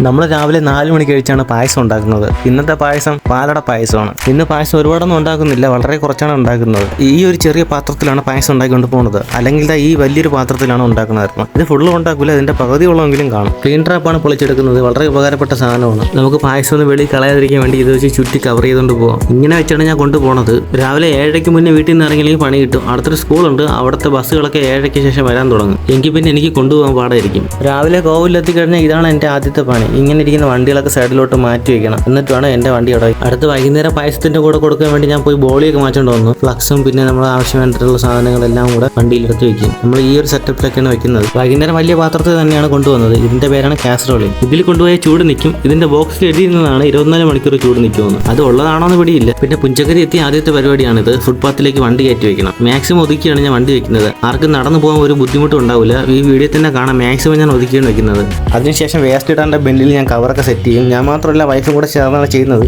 നമ്മൾ രാവിലെ നാല് മണി കഴിച്ചാണ് പായസം ഉണ്ടാക്കുന്നത്. ഇന്നത്തെ പായസം പാലട പായസമാണ്. ഇന്ന് പായസം ഒരുപാടൊന്നും ഉണ്ടാക്കുന്നില്ല. വളരെ കുറച്ചാണ് ഉണ്ടാക്കുന്നത്. ഈ ഒരു ചെറിയ പാത്രത്തിലാണ് പായസം ഉണ്ടാക്കിക്കൊണ്ട് പോകുന്നത്. അല്ലെങ്കിൽ ഈ വലിയൊരു പാത്രത്തിലാണ് ഉണ്ടാക്കുന്നതായിരുന്നു. ഇത് ഫുള്ള് ഉണ്ടാക്കില്ല പകുതി ഉള്ളവെങ്കിലും കാണും. ക്ലീൻ ട്രാപ്പാണ് പൊളിച്ചെടുക്കുന്നത്. വളരെ ഉപകാരപ്പെട്ട സാധനമാണ്. നമുക്ക് പായസം ഒന്ന് വെളി കളയാതിരിക്കാൻ വേണ്ടി ഇത് വെച്ച് ചുറ്റി കവർ ചെയ്തുകൊണ്ട് പോകാം ഇങ്ങനെ വെച്ചാണ് ഞാൻ കൊണ്ടുപോകുന്നത് രാവിലെ ഏഴരയ്ക്ക് മുന്നേ വീട്ടിൽ നിന്ന് ഇറങ്ങിയില്ലെങ്കിൽ പണി കിട്ടും. അടുത്തൊരു സ്കൂളുണ്ട് അവിടുത്തെ ബസ്സുകളൊക്കെ ഏഴരയ്ക്ക് ശേഷം വരാൻ തുടങ്ങും. എങ്കിൽ പിന്നെ എനിക്ക് കൊണ്ടുപോകാൻ പാടായിരിക്കും. രാവിലെ കോവിലെത്തി കഴിഞ്ഞാൽ ഇതാണ് എന്റെ ആദ്യത്തെ പണി. ഇങ്ങനെ ഇരിക്കുന്ന വണ്ടികളൊക്കെ സൈഡിലോട്ട് മാറ്റി വെക്കണം. എന്നിട്ട് വേണം എന്റെ വണ്ടി അവിടെ. അടുത്ത് വൈകുന്നേരം പായസത്തിന്റെ കൂടെ കൊടുക്കാൻ വേണ്ടി ഞാൻ പോയി ബോളിയൊക്കെ മാറ്റേണ്ടി വന്നു. ഫ്ലക്സും പിന്നെ നമ്മൾ ആവശ്യമായിട്ടുള്ള സാധനങ്ങളെല്ലാം കൂടെ വണ്ടിയിൽ എടുത്ത് വെക്കും. നമ്മൾ ഈ ഒരു സെറ്റപ്പിലൊക്കെയാണ് വെക്കുന്നത്. വൈകുന്നേരം വലിയ പാത്രത്തിൽ തന്നെയാണ് കൊണ്ടുവന്നത്. ഇതിന്റെ പേരാണ് കാസറോളി. ഇതിൽ കൊണ്ടുപോയ ചൂട് നിൽക്കും. ഇതിന്റെ ബോക്സിൽ എഴുതിയിരുന്നതാണ് ഇരുപത്തിനാല് മണിക്കൂർ ചൂട് നിൽക്കുമെന്ന്. അത് ഉള്ളതാണോ എന്ന് പിടിയില്ല. പിന്നെ പുഞ്ചക്കരി എത്തിയ ആദ്യത്തെ പരിപാടിയാണിത്. ഫുട്പാത്തിലേക്ക് വണ്ടി കയറ്റി വെക്കണം. മാക്സിമം ഒതുക്കിയാണ് ഞാൻ വണ്ടി വെക്കുന്നത്. ആർക്കും നടന്നു പോകാൻ ഒരു ബുദ്ധിമുട്ടും ഉണ്ടാവില്ല. ഈ വീഡിയോ തന്നെ കാണാം മാക്സിമം ഞാൻ ഒതുക്കിയാണ് വെക്കുന്നത്. അതിനുശേഷം വേസ്റ്റ് ഇടാന്റെ ബെല്ലിൽ ഞാൻ കവറൊക്കെ സെറ്റ് ചെയ്യും. ഞാൻ മാത്രമല്ല വൈഫും കൂടെ ചേർന്നാണ് ചെയ്യുന്നത്.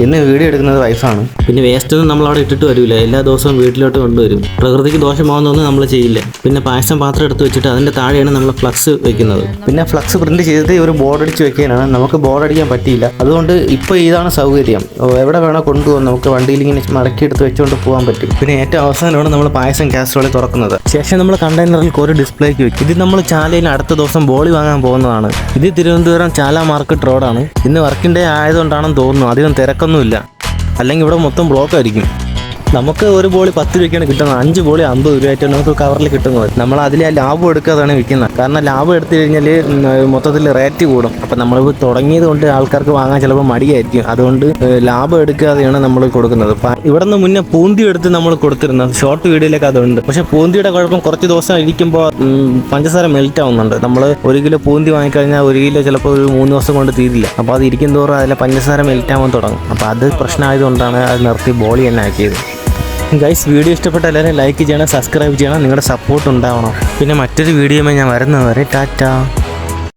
ഇന്ന് വീഡിയോ എടുക്കുന്നത് വൈഫാണ്. പിന്നെ വേസ്റ്റ് ഒന്നും നമ്മൾ അവിടെ ഇട്ടിട്ട് വരില്ല എല്ലാ ദിവസവും വീട്ടിലോട്ട് കൊണ്ടുവരും. പ്രകൃതിക്ക് ദോഷമാകുന്നൊന്നും നമ്മൾ ചെയ്യില്ല. പിന്നെ പായസം പാത്രം എടുത്ത് വെച്ചിട്ട് അതിന്റെ താഴെയാണ് നമ്മൾ ഫ്ലക്സ് വെക്കുന്നത്. പിന്നെ ഫ്ലക്സ് പ്രിന്റ് ചെയ്തിട്ട് ഒരു ബോർഡ് അടിച്ച് വെക്കാനാണ്. നമുക്ക് ബോർഡ് അടിക്കാൻ പറ്റിയില്ല. അതുകൊണ്ട് ഇപ്പോൾ ഇതാണ് സൗകര്യം. എവിടെ വേണോ കൊണ്ടുപോകാം. നമുക്ക് വണ്ടിയിൽ ഇങ്ങനെ മടക്കി എടുത്ത് വെച്ചുകൊണ്ട് പോകാൻ പറ്റും. പിന്നെ ഏറ്റവും അവസാനമാണ് നമ്മൾ പായസം കാസറോളിൽ തുറക്കുന്നത്. ശേഷം നമ്മൾ കണ്ടെയ്നറിൽ ഒരു ഡിസ്പ്ലേക്ക് വെക്കും. ഇത് നമ്മൾ ചാലയിൽ അടുത്ത ദിവസം ബോളി വാങ്ങാൻ പോകുന്നതാണ്. ഇത് തിരുവനന്തപുരം ചാല മാർക്കറ്റ് റോഡാണ് ഇന്ന് വർക്കിംഗ് ഡേ ആയതുകൊണ്ടാണെന്ന് തോന്നുന്നു. അധികം തിരക്കൊന്നുമില്ല അല്ലെങ്കിൽ ഇവിടെ മൊത്തം ബ്ലോക്ക് ആയിരിക്കും നമുക്ക് ഒരു ബോളി പത്ത് രൂപയ്ക്കാണ് കിട്ടുന്നത്. അഞ്ച് ബോളി അമ്പത് രൂപയായിട്ട് നമുക്ക് കവറിൽ കിട്ടുന്നത്. നമ്മൾ അതിൽ ലാഭം എടുക്കാതാണ് വിൽക്കുന്നത്. കാരണം ലാഭം എടുത്തു കഴിഞ്ഞാൽ മൊത്തത്തിൽ റേറ്റ് കൂടും. അപ്പം നമ്മൾ തുടങ്ങിയത് കൊണ്ട് ആൾക്കാർക്ക് വാങ്ങാൻ ചിലപ്പോൾ മടിയായിരിക്കും. അതുകൊണ്ട് ലാഭം എടുക്കാതെയാണ് നമ്മൾ കൊടുക്കുന്നത്. ഇവിടെ നിന്ന് മുന്നേ പൂന്തി എടുത്ത് നമ്മൾ കൊടുത്തിരുന്നത് ഷോർട്ട് വീഡിയോയിലൊക്കെ അതുണ്ട്. പക്ഷേ പൂന്തിയുടെ കുഴപ്പം കുറച്ച് ദിവസം ഇരിക്കുമ്പോൾ പഞ്ചസാര മെൽറ്റ് ആവുന്നുണ്ട്. നമ്മൾ ഒരു കിലോ പൂന്തി വാങ്ങിക്കഴിഞ്ഞാൽ ഒരു കിലോ ചിലപ്പോൾ ഒരു മൂന്ന് ദിവസം കൊണ്ട് തീരില്ല. അപ്പോൾ അത് ഇരിക്കും തോറും അതിലെ പഞ്ചസാര മെൽറ്റ് ആവാൻ തുടങ്ങും. അപ്പോൾ അത് പ്രശ്നമായതുകൊണ്ടാണ് അത് നിർത്തി ബോളി തന്നെ ആക്കിയത്. ഗൈസ് വീഡിയോ ഇഷ്ടപ്പെട്ട എല്ലാവരും ലൈക്ക് ചെയ്യണം സബ്സ്ക്രൈബ് ചെയ്യണം നിങ്ങളുടെ സപ്പോർട്ട് ഉണ്ടാവണം. പിന്നെ മറ്റൊരു വീഡിയോയുമായി ഞാൻ വരുന്നത് വരെ ടാറ്റ.